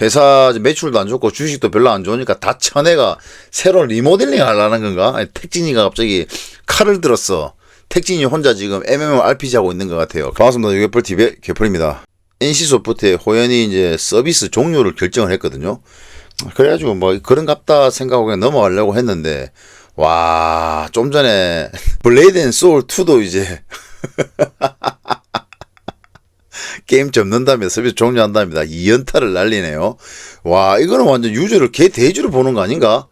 회사 매출도 안 좋고 주식도 별로 안 좋으니까 다 천해가 새로 리모델링 하려는 건가? 아니, 택진이가 갑자기 칼을 들었어. 택진이 혼자 지금 MMORPG 하고 있는 것 같아요. 반갑습니다. 유개펄 TV의 개펄입니다. NC소프트의 호연이 이제 서비스 종료를 결정을 했거든요. 그래가지고 뭐 그런갑다 생각하고 그냥 넘어가려고 했는데 와 좀 전에 블레이드 앤 소울 2도 이제 게임 접는다며 서비스 종료한답니다. 2연타를 날리네요. 와 이거는 완전 유저를 개 대주로 보는 거 아닌가?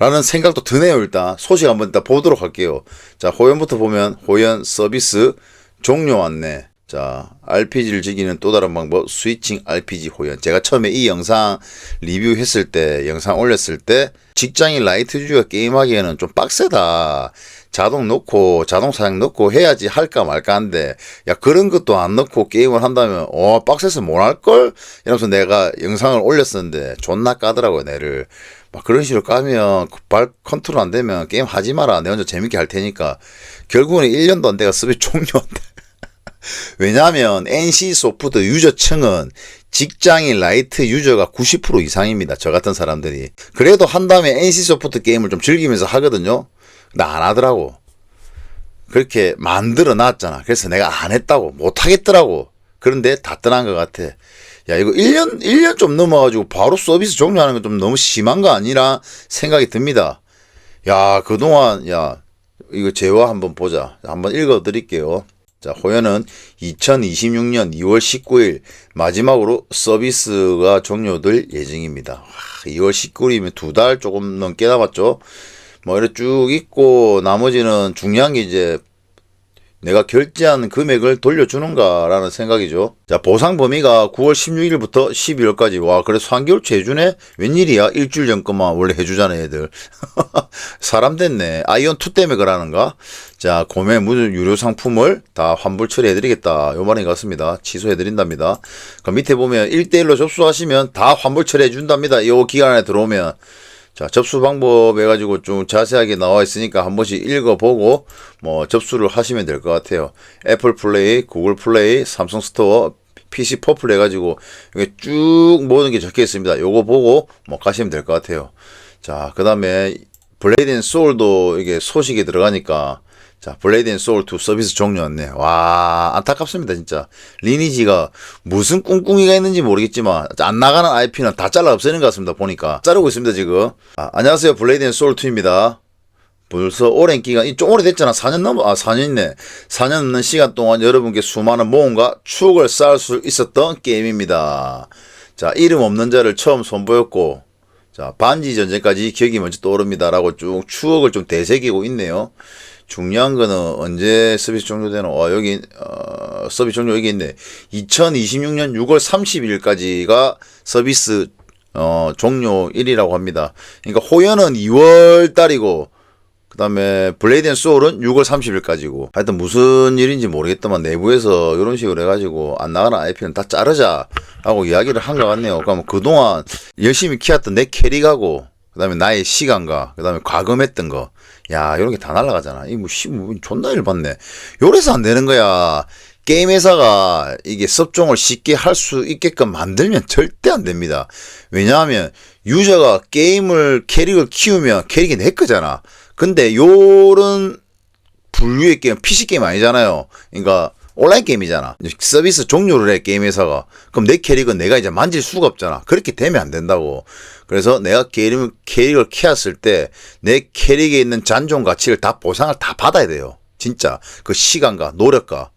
라는 생각도 드네요 일단 소식 한번 일단 보도록 할게요 자 호연부터 보면 호연 서비스 종료 안내 자 RPG를 즐기는 또 다른 방법 스위칭 RPG 호연 제가 처음에 이 영상 리뷰했을 때 영상 올렸을 때 직장인 라이트 유저가 게임하기에는 좀 빡세다 자동 넣고 자동 사양 넣고 해야지 할까 말까 한데 야 그런 것도 안 넣고 게임을 한다면 어 빡세서 못 할걸 이러면서 내가 영상을 올렸었는데 존나 까더라고요 내를 막 그런 식으로 까면 발 컨트롤 안 되면 게임 하지 마라. 내 혼자 재밌게 할 테니까. 결국은 1년도 안 돼가 서비스 종료한다. 왜냐하면 NC 소프트 유저층은 직장인 라이트 유저가 90% 이상입니다. 저 같은 사람들이. 그래도 한 다음에 NC 소프트 게임을 좀 즐기면서 하거든요. 나 안 하더라고. 그렇게 만들어 놨잖아. 그래서 내가 안 했다고. 못 하겠더라고. 그런데 다 떠난 것 같아. 야, 이거 1년, 1년 좀 넘어가지고 바로 서비스 종료하는 건 좀 너무 심한 거 아니라 생각이 듭니다. 야, 그동안, 야, 이거 재화 한번 보자. 한번 읽어 드릴게요. 자, 호연은 2026년 2월 19일 마지막으로 서비스가 종료될 예정입니다. 와, 2월 19일이면 두 달 조금 넘게 남았죠. 뭐, 이렇게 쭉 있고, 나머지는 중요한 게 이제 내가 결제한 금액을 돌려주는가라는 생각이죠. 자, 보상 범위가 9월 16일부터 12월까지. 와, 그래, 3개월 해주네? 웬일이야? 일주일 전 것만 원래 해주잖아, 애들. 사람 됐네. 아이온2 때문에 그러는가? 자, 구매 무슨 유료 상품을 다 환불 처리해드리겠다. 요 말인 것 같습니다. 취소해드린답니다. 그 밑에 보면 1대1로 접수하시면 다 환불 처리해준답니다. 요 기간 안에 들어오면. 자, 접수 방법 해가지고 좀 자세하게 나와 있으니까 한 번씩 읽어보고 뭐 접수를 하시면 될 것 같아요. 애플 플레이, 구글 플레이, 삼성 스토어, PC 퍼플 해가지고 이게 쭉 모든 게 적혀 있습니다. 요거 보고 뭐 가시면 될 것 같아요. 자, 그 다음에 블레이드 앤 소울도 이게 소식이 들어가니까 자, 블레이드 앤 소울 2 서비스 종료였네. 와, 안타깝습니다, 진짜. 리니지가 무슨 꿍꿍이가 있는지 모르겠지만, 안 나가는 IP는 다 잘라 없애는 것 같습니다, 보니까. 자르고 있습니다, 지금. 아, 안녕하세요, 블레이드 앤 소울 2입니다. 벌써 오랜 기간, 이좀 오래됐잖아. 4년 넘어, 아, 4년이네. 4년 넘는 시간 동안 여러분께 수많은 모험과 추억을 쌓을 수 있었던 게임입니다. 자, 이름 없는 자를 처음 선보였고, 자, 반지 전쟁까지 기억이 먼저 떠오릅니다라고 쭉 추억을 좀 되새기고 있네요. 중요한 거는 언제 서비스 종료되는, 와, 여기, 어, 서비스 종료 여기 있네. 2026년 6월 30일까지가 서비스, 어, 종료일이라고 합니다. 그러니까 호연은 2월 달이고, 그 다음에 블레이드 앤 소울은 6월 30일까지고 하여튼 무슨 일인지 모르겠더만 내부에서 이런 식으로 해가지고 안 나가는 IP는 다 자르자 하고 이야기를 한 것 같네요. 그러면 그동안 열심히 키웠던 내 캐릭하고 그 다음에 나의 시간과 그 다음에 과금했던 거 야, 이런 게 다 날라가잖아. 이 뭐, 씨, 뭐, 존나 일 받네. 요래서 안 되는 거야. 게임 회사가 이게 섭종을 쉽게 할 수 있게끔 만들면 절대 안 됩니다. 왜냐하면 유저가 게임을 캐릭을 키우면 캐릭이 내 거잖아. 근데 요런 분류의 게임 PC 게임 아니잖아요. 그러니까 온라인 게임이잖아. 서비스 종료를 해 게임 회사가. 그럼 내 캐릭은 내가 이제 만질 수가 없잖아. 그렇게 되면 안 된다고. 그래서 내가 게임 캐릭을 키웠을 때 내 캐릭에 있는 잔존 가치를 다 보상을 다 받아야 돼요. 진짜 그 시간과 노력과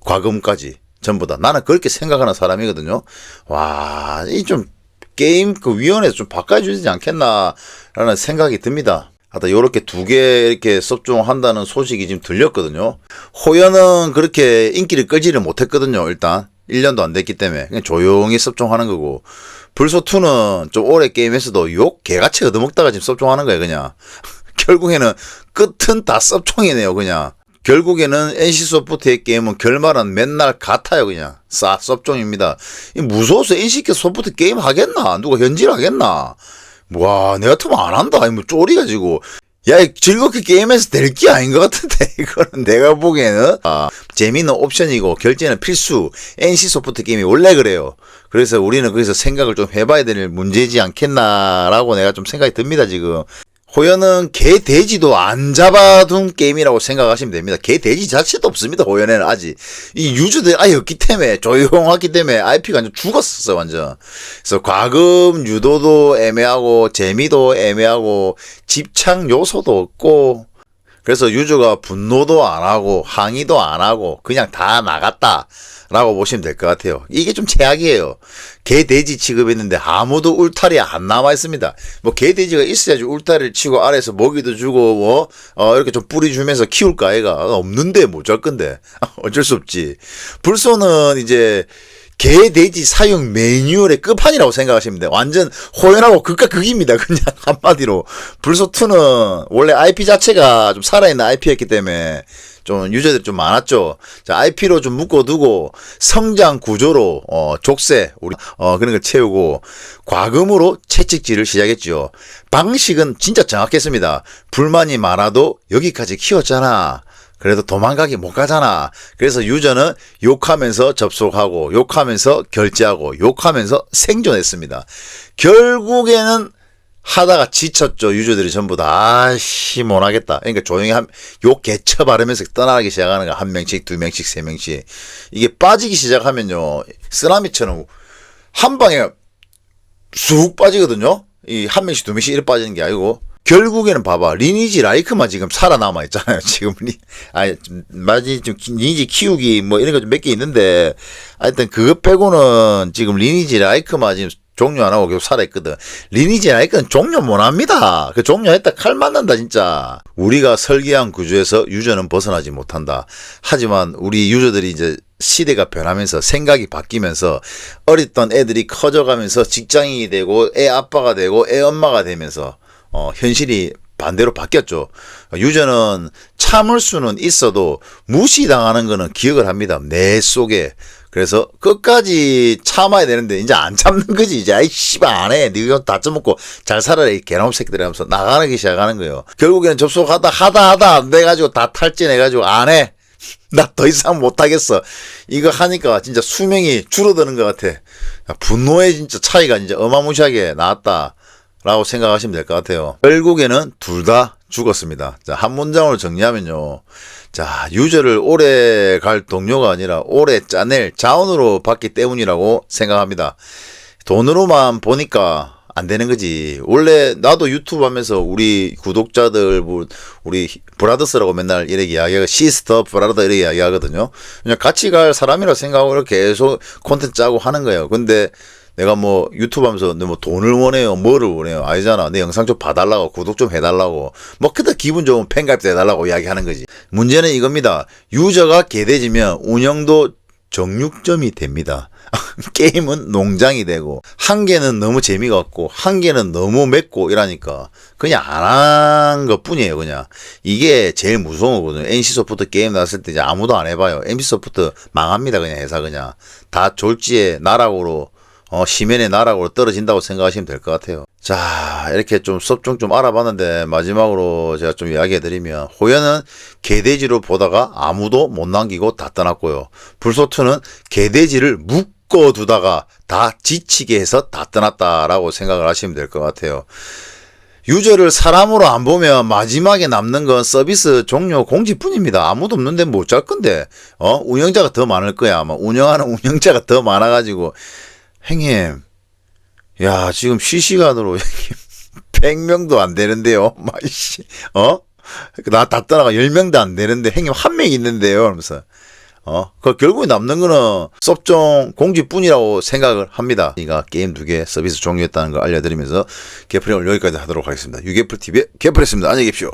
과금까지 전부 다 나는 그렇게 생각하는 사람이거든요. 와, 이 좀 게임 그 위원회에서 좀 바꿔주지 않겠나라는 생각이 듭니다. 하여튼 요렇게 두 개 이렇게 섭종한다는 소식이 지금 들렸거든요. 호연은 그렇게 인기를 끌지를 못했거든요. 일단. 1년도 안 됐기 때문에. 그냥 조용히 섭종하는 거고. 불소2는 좀 오래 게임에서도 욕 개같이 얻어먹다가 지금 섭종하는 거예요 그냥. 결국에는 끝은 다 섭종이네요 그냥. 결국에는 NC소프트의 게임은 결말은 맨날 같아요 그냥. 싸 섭종입니다. 이 무서워서 NC소프트 게임 하겠나? 누가 현질 하겠나 와, 내 같으면 안 한다. 아니, 뭐, 쪼리가지고. 야, 이 즐겁게 게임해서 될 게 아닌 것 같은데, 이거는 내가 보기에는. 아, 재미는 옵션이고, 결제는 필수. NC 소프트 게임이 원래 그래요. 그래서 우리는 거기서 생각을 좀 해봐야 될 문제지 않겠나라고 내가 좀 생각이 듭니다, 지금. 호연은 개 돼지도 안 잡아둔 게임이라고 생각하시면 됩니다. 개 돼지 자체도 없습니다. 호연에는 아직 이 유저들 아예 없기 때문에 조용하기 때문에 IP가 완전 죽었었어 완전. 그래서 과금 유도도 애매하고 재미도 애매하고 집착 요소도 없고 그래서 유저가 분노도 안 하고 항의도 안 하고 그냥 다 나갔다. 라고 보시면 될 것 같아요. 이게 좀 최악이에요. 개 돼지 취급했는데 아무도 울타리 안 남아 있습니다. 뭐 개 돼지가 있어야지 울타리를 치고 아래에서 먹이도 주고 뭐 어, 이렇게 좀 뿌리 주면서 키울까 아이가 없는데 뭐 어쩔 건데 어쩔 수 없지. 불소는 이제 개 돼지 사용 매뉴얼의 끝판이라고 생각하시면 돼요. 완전 호연하고 극과 극입니다. 그냥 한마디로. 불소2는 원래 IP 자체가 좀 살아있는 IP였기 때문에 좀 유저들이 좀 많았죠. 자, IP로 좀 묶어두고 성장 구조로 어, 족쇄 우리 어, 그런 걸 채우고 과금으로 채찍질을 시작했죠. 방식은 진짜 정확했습니다. 불만이 많아도 여기까지 키웠잖아. 그래도 도망가기 못 가잖아. 그래서 유저는 욕하면서 접속하고 욕하면서 결제하고 욕하면서 생존했습니다. 결국에는 하다가 지쳤죠. 유저들이 전부 다 아씨 못 하겠다. 그러니까 조용히 한욕 개쳐 바르면서 떠나기 시작하는 거야. 한 명씩, 두 명씩, 세 명씩. 이게 빠지기 시작하면요. 쓰나미처럼 한 방에 쑥 빠지거든요. 이 한 명씩 두 명씩 이렇게 빠지는 게 아니고 결국에는 봐봐 리니지 라이크만 지금 살아남아 있잖아요. 지금 리 아니 좀 마지 좀 키- 리니지 키우기 뭐 이런 거 좀 몇 개 있는데 하여튼 그거 빼고는 지금 리니지 라이크만 지금 종료 안 하고 계속 살아있거든. 리니지 라이크는 종료 못 합니다. 그 종료했다 칼 맞는다 진짜. 우리가 설계한 구조에서 유저는 벗어나지 못한다. 하지만 우리 유저들이 이제 시대가 변하면서 생각이 바뀌면서 어렸던 애들이 커져가면서 직장인이 되고 애 아빠가 되고 애 엄마가 되면서 어, 현실이 반대로 바뀌었죠. 유저는 참을 수는 있어도 무시당하는 거는 기억을 합니다. 내 속에. 그래서 끝까지 참아야 되는데 이제 안 참는 거지. 이제 아이 씨발 안 해. 네가 다 처먹고 잘 살아라 이 개놈 새끼들 하면서 나가기 시작하는 거예요. 결국에는 접속하다 하다 하다 안 돼가지고 다 탈진해가지고 안 해. 나 더 이상 못하겠어. 이거 하니까 진짜 수명이 줄어드는 것 같아. 분노의 진짜 차이가 이제 어마무시하게 나왔다. 라고 생각하시면 될 것 같아요. 결국에는 둘 다 죽었습니다. 자, 한 문장으로 정리하면요. 자, 유저를 오래 갈 동료가 아니라 오래 짜낼 자원으로 봤기 때문이라고 생각합니다. 돈으로만 보니까 안 되는 거지. 원래 나도 유튜브 하면서 우리 구독자들, 뭐, 우리 브라더스라고 맨날 이렇게 이야기하고, 시스터, 브라더 이렇게 이야기하거든요. 그냥 같이 갈 사람이라 이렇게 계속 콘텐츠 짜고 하는 거예요. 근데 내가 뭐 유튜브 하면서 너뭐 돈을 원해요, 뭐를 원해요, 아니잖아. 내 영상 좀 봐달라고, 구독 좀 해달라고, 뭐 그다 기분 좋으면 팬가입도 해달라고 이야기하는 거지. 문제는 이겁니다. 유저가 개돼지면 운영도 정육점이 됩니다. 게임은 농장이 되고 한 개는 너무 재미가 없고 한 개는 너무 맵고 이러니까 그냥 안 한 것뿐이에요 그냥 이게 제일 무서운 거거든요 NC 소프트 게임 나왔을 때 이제 아무도 안 해봐요 NC 소프트 망합니다 그냥 회사 그냥 다 졸지에 나락으로 어, 시면의 나락으로 떨어진다고 생각하시면 될 것 같아요. 자, 이렇게 좀 섭종 좀 알아봤는데, 마지막으로 제가 좀 이야기해드리면, 호연은 개돼지로 보다가 아무도 못 남기고 다 떠났고요. 불소투는 개돼지를 묶어두다가 다 지치게 해서 다 떠났다라고 생각을 하시면 될 것 같아요. 유저를 사람으로 안 보면 마지막에 남는 건 서비스 종료 공지뿐입니다. 아무도 없는데 뭐 어쩔 건데, 어? 운영자가 더 많을 거야. 아마 운영하는 운영자가 더 많아가지고, 행님, 야, 지금 실시간으로 100명도 안 되는데요. 마이씨, 어? 나다 떠나가 10명도 안 되는데, 행님 한 명 있는데요. 그러면서. 어, 그 결국에 남는 거는 섭종 공지뿐이라고 생각을 합니다. 이가 게임 두 개 서비스 종료했다는 걸 알려드리면서 개플링을 여기까지 하도록 하겠습니다. 유개플 TV의 개플했습니다. 안녕히 계십시오.